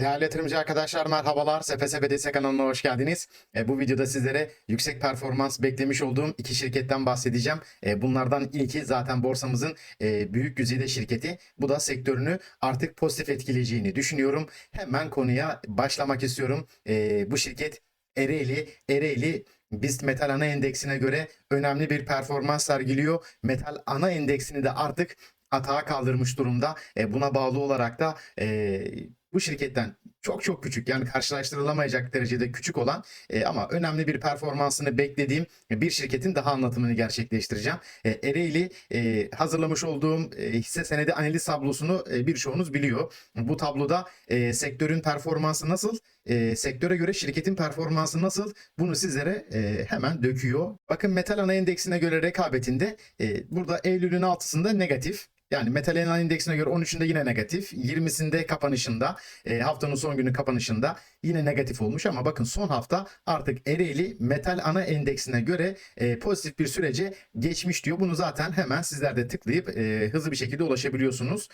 Değerli yatırımcı arkadaşlar merhabalar. SPSBDS kanalına hoş geldiniz. E, bu videoda sizlere yüksek performans beklemiş olduğum iki şirketten bahsedeceğim. E, bunlardan ilki zaten borsamızın e, büyük güzide şirketi. Bu da sektörünü artık pozitif etkileyeceğini düşünüyorum. Hemen konuya başlamak istiyorum. E, bu şirket Ereğli, Ereğli BIST Metal Ana Endeksine göre önemli bir performans sergiliyor. Metal Ana Endeksini de artık atağa kaldırmış durumda. E, buna bağlı olarak da e, bu şirketten çok çok küçük yani karşılaştırılamayacak derecede küçük olan e, ama önemli bir performansını beklediğim bir şirketin daha anlatımını gerçekleştireceğim. E, Ereğli e, hazırlamış olduğum e, hisse senedi analiz tablosunu e, birçoğunuz biliyor. Bu tabloda e, sektörün performansı nasıl, e, sektöre göre şirketin performansı nasıl bunu sizlere e, hemen döküyor. Bakın metal ana endeksine göre rekabetinde e, burada Eylül'ün 6'sında negatif. Yani metal ana endeksine göre 13'ünde yine negatif. 20'sinde kapanışında e, haftanın son günü kapanışında yine negatif olmuş ama bakın son hafta artık Ereğli metal ana endeksine göre e, pozitif bir sürece geçmiş diyor. Bunu zaten hemen sizler de tıklayıp e, hızlı bir şekilde ulaşabiliyorsunuz.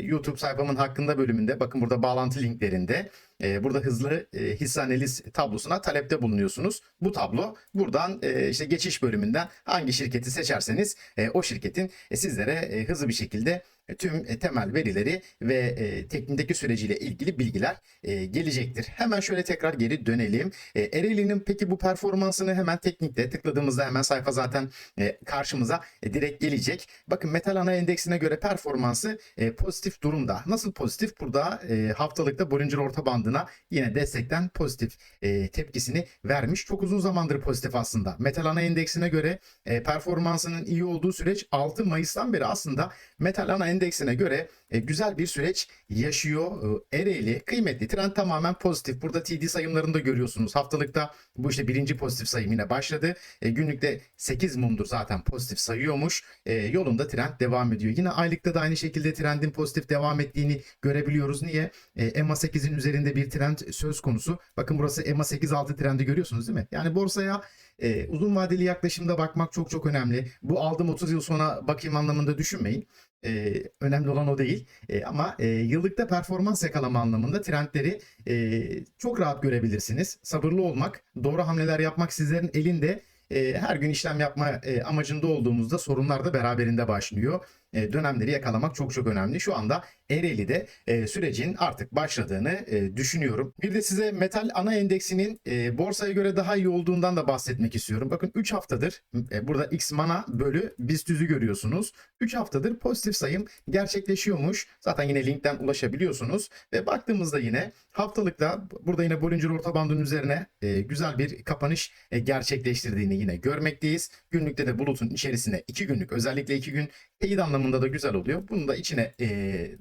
YouTube sayfamın hakkında bölümünde bakın burada bağlantı linklerinde e, burada hızlı e, hisse analiz tablosuna talepte bulunuyorsunuz. Bu tablo buradan e, işte geçiş bölümünden hangi şirketi seçerseniz e, o şirketin e, sizlere hızlı bir şekilde tüm e, temel verileri ve e, teknindeki süreciyle ilgili bilgiler e, gelecektir. Hemen şöyle tekrar geri dönelim. E, peki bu performansını hemen teknikte tıkladığımızda hemen sayfa zaten e, karşımıza e, direkt gelecek. Bakın metal ana endeksine göre performansı e, pozitif durumda. Nasıl pozitif? Burada e, haftalıkta Bollinger orta bandına yine destekten pozitif e, tepkisini vermiş. Çok uzun zamandır pozitif aslında. Metal ana endeksine göre e, performansının iyi olduğu süreç 6 Mayıs'tan beri aslında metal ana endeksine göre e, güzel bir süreç yaşıyor. E, Ereğli kıymetli trend tamamen pozitif. Burada TD sayımlarını da görüyorsunuz. Haftalıkta bu işte birinci pozitif sayım yine başladı. E, günlükte 8 mumdur zaten pozitif sayıyormuş. E, yolunda trend devam ediyor. Yine aylıkta da aynı şekilde trendin pozitif devam ettiğini görebiliyoruz. Niye? E, EMA8'in üzerinde bir trend söz konusu. Bakın burası EMA8 altı trendi görüyorsunuz değil mi? Yani borsaya e, uzun vadeli yaklaşımda bakmak çok çok önemli. Bu aldım 30 yıl sonra bakayım anlamında düşünmeyin. E, önemli olan o değil. E, ama e, yıllıkta performans yakalama anlamında trendleri e, çok rahat görebilirsiniz. Sabırlı olmak, doğru hamleler yapmak sizlerin elinde. E, her gün işlem yapma e, amacında olduğumuzda sorunlar da beraberinde başlıyor. E, dönemleri yakalamak çok çok önemli. Şu anda Ereğli'de e, sürecin artık başladığını e, düşünüyorum. Bir de size metal ana endeksinin borsaya göre daha iyi olduğundan da bahsetmek istiyorum. Bakın 3 haftadır burada X mana bölü BIST görüyorsunuz. 3 haftadır pozitif sayım gerçekleşiyormuş. Zaten yine linkten ulaşabiliyorsunuz. Ve baktığımızda yine haftalıkta burada yine Bollinger orta bandının üzerine güzel bir kapanış gerçekleştirdiğini yine görmekteyiz. Günlükte de bulutun içerisine 2 günlük özellikle 2 gün teyit anlamında da güzel oluyor. Bunun da içine e,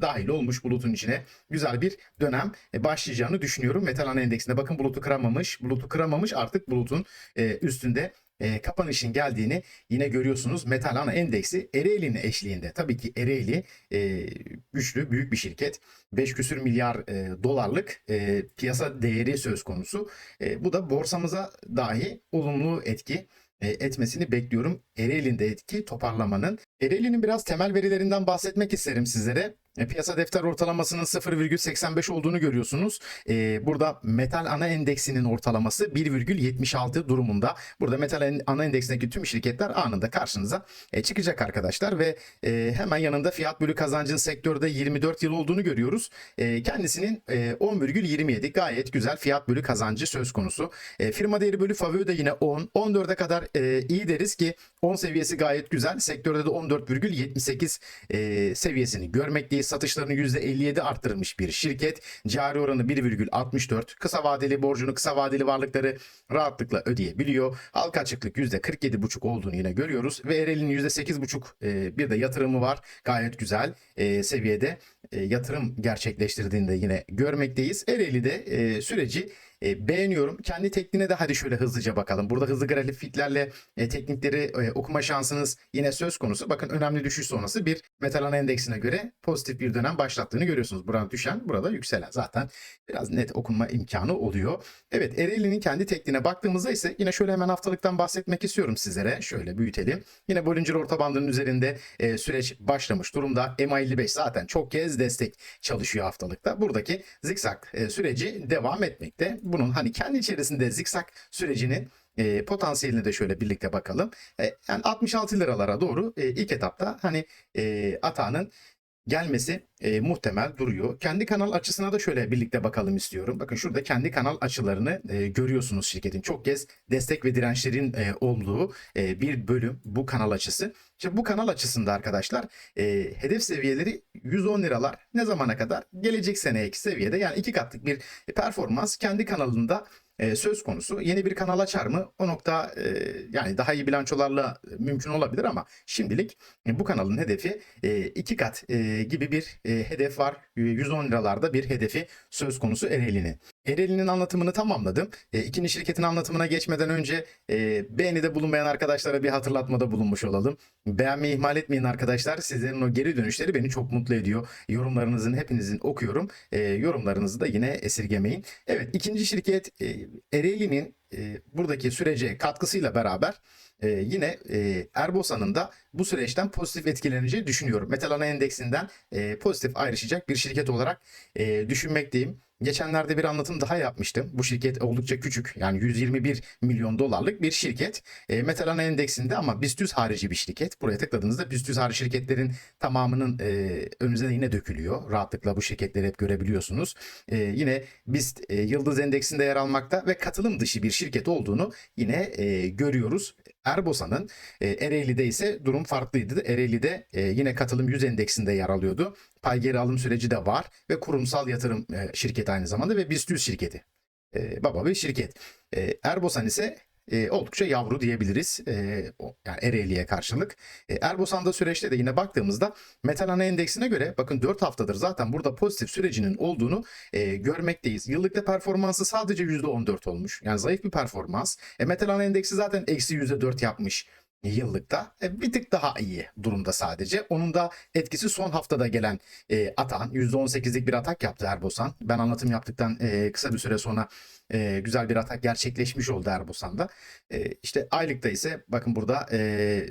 dahil olmuş bulutun içine güzel bir dönem e, başlayacağını düşünüyorum. Metal ana endeksinde bakın bulutu kıramamış. Bulutu kıramamış artık bulutun e, üstünde e, kapanışın geldiğini yine görüyorsunuz. Metal ana endeksi Ereğli'nin eşliğinde. Tabii ki Ereğli e, güçlü, büyük bir şirket. 5 küsür milyar e, dolarlık e, piyasa değeri söz konusu. E, bu da borsamıza dahi olumlu etki etmesini bekliyorum. Ereğli'nde etki toparlamanın. Ereğli'nin biraz temel verilerinden bahsetmek isterim sizlere. E, Piyasa defter ortalamasının 0,85 olduğunu görüyorsunuz. E, burada metal ana endeksinin ortalaması 1,76 durumunda. Burada metal ana endeksindeki tüm şirketler anında karşınıza e, çıkacak arkadaşlar ve e, hemen yanında fiyat bölü kazancın sektörde 24 yıl olduğunu görüyoruz. E, kendisinin e, 10,27 gayet güzel fiyat bölü kazancı söz konusu. E, firma değeri bölü FAVÖ de yine 10. 14'e kadar e, iyi deriz ki 10 seviyesi gayet güzel. Sektörde de 14,78 e, seviyesini görmekteyiz. Satışlarını %57 arttırmış bir şirket. Cari oranı 1,64. Kısa vadeli borcunu, kısa vadeli varlıkları rahatlıkla ödeyebiliyor. Halka açıklık %47,5 olduğunu yine görüyoruz. Ve Ereğli'nin %8,5 e, bir de yatırımı var. Gayet güzel e, seviyede e, yatırım gerçekleştirdiğini de yine görmekteyiz. Ereğli'de e, süreci E, beğeniyorum. Kendi tekniğine de hadi şöyle hızlıca bakalım. Burada hızlı grafiklerle e, teknikleri e, okuma şansınız yine söz konusu. Bakın önemli düşüş sonrası bir metal ana endeksine göre pozitif bir dönem başlattığını görüyorsunuz. Burada düşen, burada yükselen. Zaten biraz net okunma imkanı oluyor. Evet Ereğli'nin kendi tekniğine baktığımızda ise yine şöyle hemen haftalıktan bahsetmek istiyorum sizlere. Şöyle büyütelim. Yine Bollinger orta bandının üzerinde e, süreç başlamış durumda. MA55 zaten çok kez destek çalışıyor haftalıkta. Buradaki zikzak e, süreci devam etmekte. Bunun hani kendi içerisinde zikzak sürecinin e, potansiyeline de şöyle birlikte bakalım. E, yani 66 liralara doğru e, ilk etapta hani e, atağının gelmesi e, muhtemel duruyor. Kendi kanal açısına da şöyle birlikte bakalım istiyorum. Bakın şurada kendi kanal açılarını e, görüyorsunuz şirketin. Çok kez destek ve dirençlerin e, olduğu e, bir bölüm bu kanal açısı. İşte bu kanal açısında arkadaşlar e, hedef seviyeleri 110 liralar ne zamana kadar? Gelecek seneki seviyede yani iki katlık bir performans kendi kanalında e, söz konusu. Yeni bir kanal açar mı? O nokta e, yani daha iyi bilançolarla mümkün olabilir ama şimdilik e, bu kanalın hedefi e, iki kat e, gibi bir e, hedef var. 110 liralarda bir hedefi söz konusu Ereğli'nin. Ereğli'nin anlatımını tamamladım. E, ikinci şirketin anlatımına geçmeden önce e, beğenide bulunmayan arkadaşlara bir hatırlatmada bulunmuş olalım. Beğenmeyi ihmal etmeyin arkadaşlar. Sizlerin o geri dönüşleri beni çok mutlu ediyor. Yorumlarınızın hepinizin okuyorum. E, yorumlarınızı da yine esirgemeyin. Evet ikinci şirket e, Ereğli'nin e, buradaki sürece katkısıyla beraber e, yine e, Erbosa'nın da bu süreçten pozitif etkileneceği düşünüyorum. Metal ana endeksinden e, pozitif ayrışacak bir şirket olarak e, düşünmekteyim. Geçenlerde bir anlatım daha yapmıştım. Bu şirket oldukça küçük. Yani 121 milyon dolarlık bir şirket. E, Metal endeksinde ama BIST harici bir şirket. Buraya tıkladığınızda BIST harici şirketlerin tamamının e, önünüze yine dökülüyor. Rahatlıkla bu şirketleri hep görebiliyorsunuz. E, yine BIST e, Yıldız Endeksinde yer almakta ve katılım dışı bir şirket olduğunu yine e, görüyoruz. Erbosa'nın e, Ereğli'de ise durum farklıydı. Ereğli'de e, yine katılım 100 endeksinde yer alıyordu. Pay geri alım süreci de var ve kurumsal yatırım e, şirketi aynı zamanda ve BIST 100 şirketi. E, baba bir şirket. E, Erbosan ise e, oldukça yavru diyebiliriz. E, o, yani Ereğli'ye karşılık. E, Erbosan'da süreçte de yine baktığımızda metal ana endeksine göre bakın 4 haftadır zaten burada pozitif sürecinin olduğunu e, görmekteyiz. Yıllıkta performansı sadece %14 olmuş. Yani zayıf bir performans. E, metal ana endeksi zaten eksi %4 yapmış yıllıkta e, bir tık daha iyi durumda sadece. Onun da etkisi son haftada gelen e, atan %18'lik bir atak yaptı Erbosan. Ben anlatım yaptıktan e, kısa bir süre sonra e, güzel bir atak gerçekleşmiş oldu Erbosan'da. E, işte aylıkta ise bakın burada e,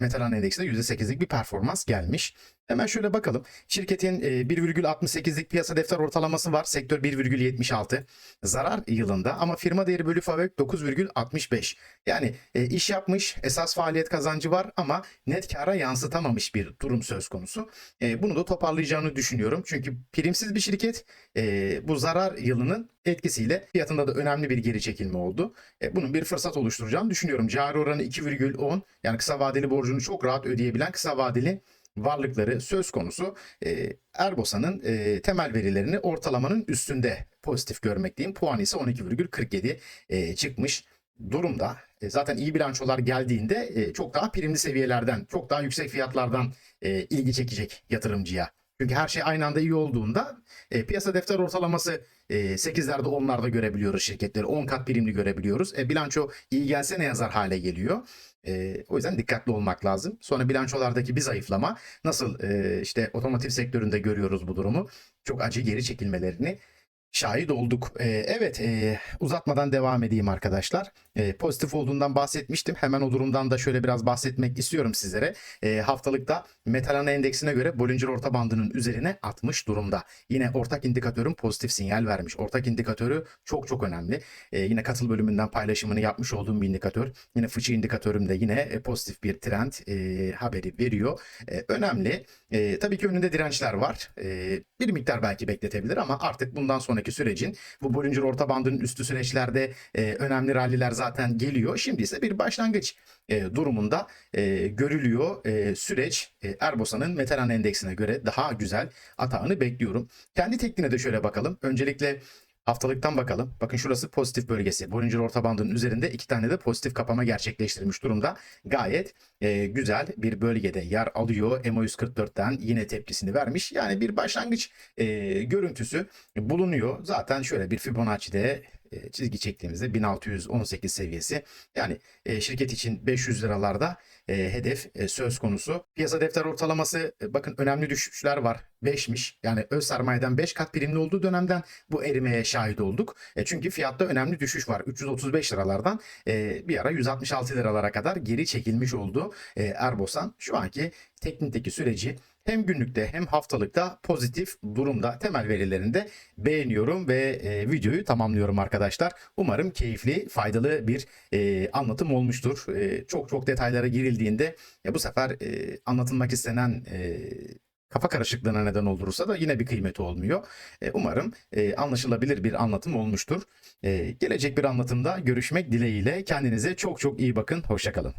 Metal Ana Endeksinde %8'lik bir performans gelmiş. Hemen şöyle bakalım. Şirketin e, 1,68'lik piyasa defter ortalaması var. Sektör 1,76. Zarar yılında ama firma değeri bölü FAVÖK 9,65. Yani e, iş yapmış, esas faaliyet kazancı var ama net kara yansıtamamış bir durum söz konusu. E, bunu da toparlayacağını düşünüyorum. Çünkü primsiz bir şirket e, bu zarar yılının etkisiyle fiyatında da önemli bir geri çekilme oldu. E, bunun bir fırsat oluşturacağını düşünüyorum. Cari oranı 2,10 yani kısa vadeli borcunu çok rahat ödeyebilen kısa vadeli varlıkları söz konusu. E, Erbosa'nın e, temel verilerini ortalamanın üstünde pozitif görmekteyim. Puan ise 12,47 e, çıkmış durumda. E, zaten iyi bilançolar geldiğinde e, çok daha primli seviyelerden, çok daha yüksek fiyatlardan e, ilgi çekecek yatırımcıya. Çünkü her şey aynı anda iyi olduğunda e, piyasa defter ortalaması e, 8'lerde 10'larda görebiliyoruz şirketleri. 10 kat primli görebiliyoruz. E, bilanço iyi gelse ne yazar hale geliyor. E, o yüzden dikkatli olmak lazım. Sonra bilançolardaki bir zayıflama nasıl e, işte otomotiv sektöründe görüyoruz bu durumu. Çok acı geri çekilmelerini şahit olduk. Ee, evet e, uzatmadan devam edeyim arkadaşlar. E, pozitif olduğundan bahsetmiştim. Hemen o durumdan da şöyle biraz bahsetmek istiyorum sizlere. E, haftalıkta metal ana endeksine göre Bollinger orta bandının üzerine atmış durumda. Yine ortak indikatörün pozitif sinyal vermiş. Ortak indikatörü çok çok önemli. E, yine katıl bölümünden paylaşımını yapmış olduğum bir indikatör. Yine fıçı indikatörüm de yine e, pozitif bir trend e, haberi veriyor. E, önemli. E, tabii ki önünde dirençler var. E, bir miktar belki bekletebilir ama artık bundan sonraki sürecin bu Bollinger orta bandının üstü süreçlerde e, önemli ralliler zaten geliyor. Şimdi ise bir başlangıç e, durumunda e, görülüyor. E, süreç e, Erbosa'nın Meteran endeksine göre daha güzel atağını bekliyorum. Kendi tekniğine de şöyle bakalım. Öncelikle Haftalıktan bakalım. Bakın şurası pozitif bölgesi. Bollinger orta bandının üzerinde iki tane de pozitif kapama gerçekleştirmiş durumda. Gayet e, güzel bir bölgede yer alıyor. MO144'ten yine tepkisini vermiş. Yani bir başlangıç e, görüntüsü bulunuyor. Zaten şöyle bir Fibonacci'de e, çizgi çektiğimizde 1618 seviyesi. Yani e, şirket için 500 liralarda e, hedef söz konusu. Piyasa defter ortalaması bakın önemli düşüşler var. 5'miş. Yani öz sermayeden 5 kat primli olduğu dönemden bu erimeye şahit olduk. Çünkü fiyatta önemli düşüş var. 335 liralardan bir ara 166 liralara kadar geri çekilmiş oldu e, Erbosan. Şu anki teknikteki süreci hem günlükte hem haftalıkta pozitif durumda temel verilerinde beğeniyorum ve e, videoyu tamamlıyorum arkadaşlar. Umarım keyifli, faydalı bir e, anlatım olmuştur. E, çok çok detaylara girildiğinde ya bu sefer e, anlatılmak istenen e, kafa karışıklığına neden olursa da yine bir kıymeti olmuyor. E, umarım e, anlaşılabilir bir anlatım olmuştur. E, gelecek bir anlatımda görüşmek dileğiyle. Kendinize çok çok iyi bakın. Hoşçakalın.